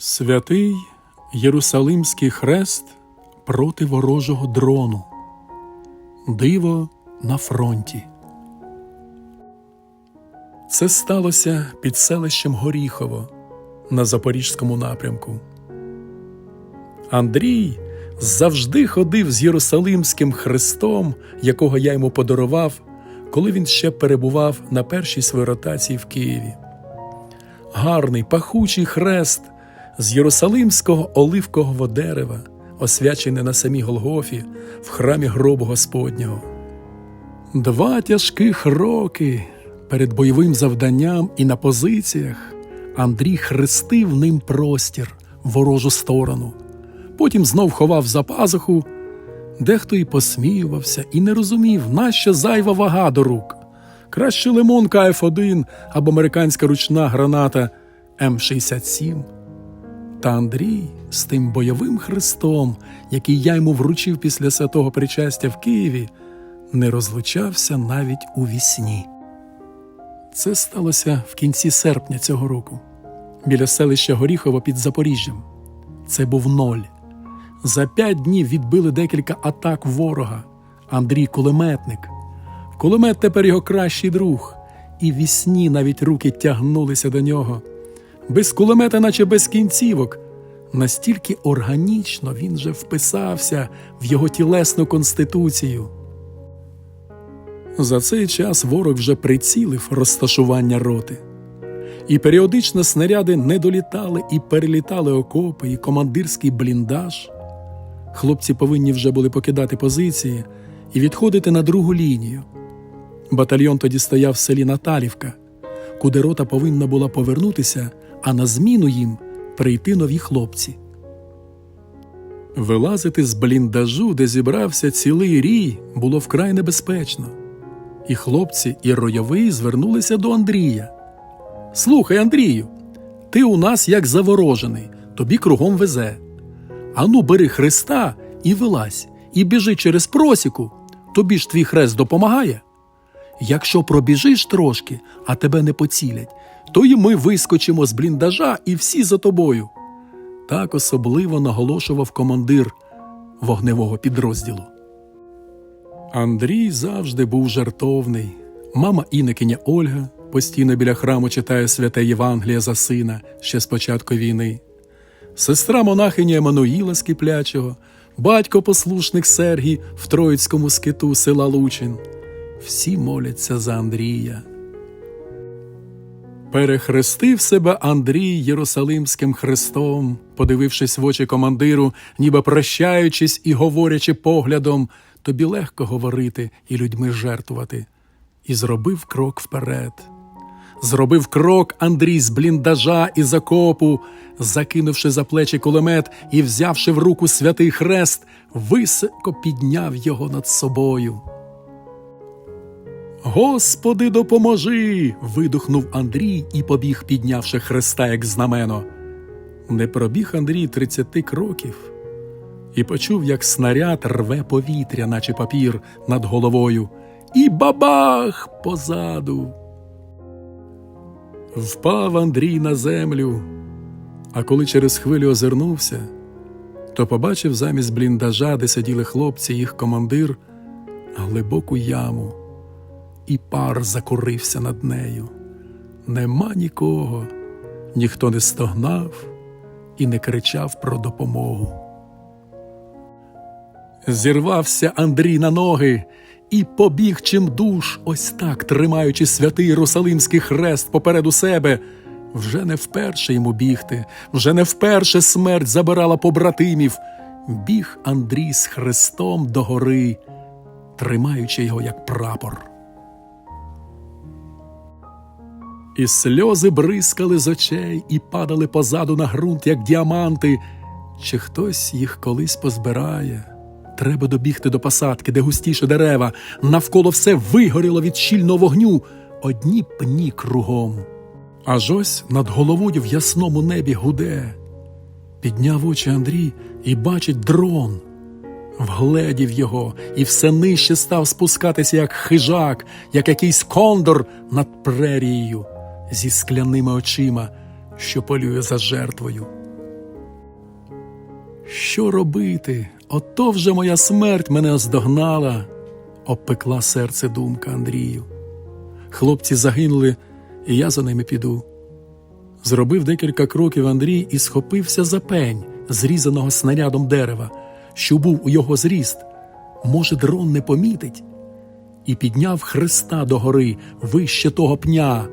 Святий Єрусалимський хрест проти ворожого дрону. Диво на фронті. Це сталося під селищем Горіхово на Запорізькому напрямку. Андрій завжди ходив з Єрусалимським хрестом, якого я йому подарував, коли він ще перебував на першій своїй ротації в Києві. Гарний пахучий хрест з Єрусалимського оливкового дерева, освячений на самій Голгофі в храмі гробу Господнього. Два тяжких роки перед бойовим завданням і на позиціях Андрій хрестив ним простір ворожу сторону. Потім знов ховав за пазуху. Дехто і посміювався і не розумів, нащо зайва вага до рук. Краще лимон КФ-1 або американська ручна граната М67. Та Андрій з тим бойовим хрестом, який я йому вручив після святого причастя в Києві, не розлучався навіть у вісні. Це сталося в кінці серпня цього року, біля селища Горіхово під Запоріжжям. Це був ноль. За п'ять днів відбили декілька атак ворога. Андрій кулеметник. Кулемет тепер його кращий друг, і вісні навіть руки тягнулися до нього. Без кулемета, наче без кінцівок. Настільки органічно він же вписався в його тілесну конституцію. За цей час ворог вже прицілив розташування роти. І періодично снаряди не долітали і перелітали окопи, і командирський бліндаж. Хлопці повинні вже були покидати позиції і відходити на другу лінію. Батальйон тоді стояв в селі Наталівка, куди рота повинна була повернутися, а на зміну їм прийти нові хлопці. Вилазити з бліндажу, де зібрався цілий рій, було вкрай небезпечно. І хлопці, і ройовий звернулися до Андрія. Слухай, Андрію, ти у нас як заворожений, тобі кругом везе. Ану, бери хреста і вилазь, і біжи через просіку, тобі ж твій хрест допомагає. Якщо пробіжиш трошки, а тебе не поцілять, то і ми вискочимо з бліндажа і всі за тобою. Так особливо наголошував командир вогневого підрозділу. Андрій завжди був жартовний. Мама інокиня Ольга постійно біля храму читає святе Євангеліє за сина ще з початку війни. Сестра монахиня Еммануїла з Киплячого, батько послушник Сергій в Троїцькому скиту села Лучин. Всі моляться за Андрія. Перехрестив себе Андрій Єрусалимським хрестом, подивившись в очі командиру, ніби прощаючись і говорячи поглядом, тобі легко говорити і людьми жертвувати. І зробив крок вперед. Зробив крок Андрій з бліндажа і закопу, закинувши за плечі кулемет і взявши в руку святий хрест, високо підняв його над собою. Господи, допоможи. видухнув Андрій і побіг, піднявши хреста, як знамено. Не пробіг Андрій тридцяти кроків і почув, як снаряд рве повітря, наче папір над головою, і бабах позаду. Впав Андрій на землю, а коли через хвилю озирнувся, то побачив замість бліндажа, де сиділи хлопці, їх командир, глибоку яму, і пар закурився над нею. Нема нікого, ніхто не стогнав і не кричав про допомогу. Зірвався Андрій на ноги і побіг чим душ, ось так, тримаючи святий Єрусалимський хрест попереду себе. Вже не вперше йому бігти, вже не вперше смерть забирала побратимів. Біг Андрій з хрестом до гори, тримаючи його як прапор. І сльози бризкали з очей і падали позаду на ґрунт, як діаманти. Чи хтось їх колись позбирає? Треба добігти до посадки, де густіше дерева, навколо все вигоріло від щільного вогню, одні пні кругом. Аж ось над головою в ясному небі гуде. Підняв очі Андрій і бачить дрон. Вгледів його і все нижче став спускатися, як хижак, як якийсь кондор над прерією зі скляними очима, що полює за жертвою. Що робити? Ото вже моя смерть мене оздогнала, обпекла серце думка Андрію. Хлопці загинули, і я за ними піду. Зробив декілька кроків Андрій і схопився за пень, зрізаного снарядом дерева, що був у його зріст. Може, дрон не помітить? І підняв хреста догори вище того пня.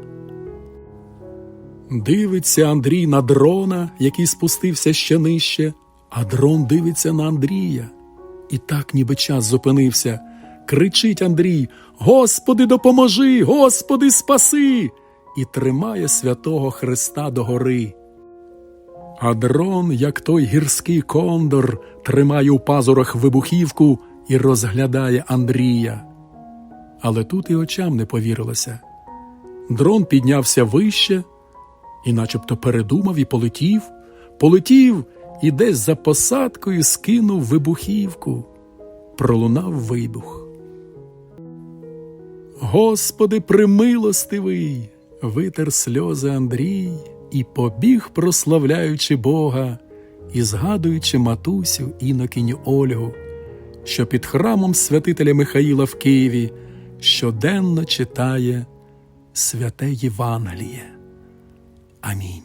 Дивиться Андрій на дрона, який спустився ще нижче, а дрон дивиться на Андрія. І так ніби час зупинився. Кричить Андрій: Господи, допоможи! Господи, спаси! І тримає святого Христа догори. А дрон, як той гірський кондор, тримає у пазурах вибухівку і розглядає Андрія. Але тут і очам не повірилося. Дрон піднявся вище і начебто передумав і полетів, полетів і десь за посадкою скинув вибухівку. Пролунав вибух. Господи, примилостивий! Витер сльози Андрій і побіг, прославляючи Бога і згадуючи матусю інокиню Ольгу, що під храмом святителя Михаїла в Києві щоденно читає святе Євангеліє. Амінь.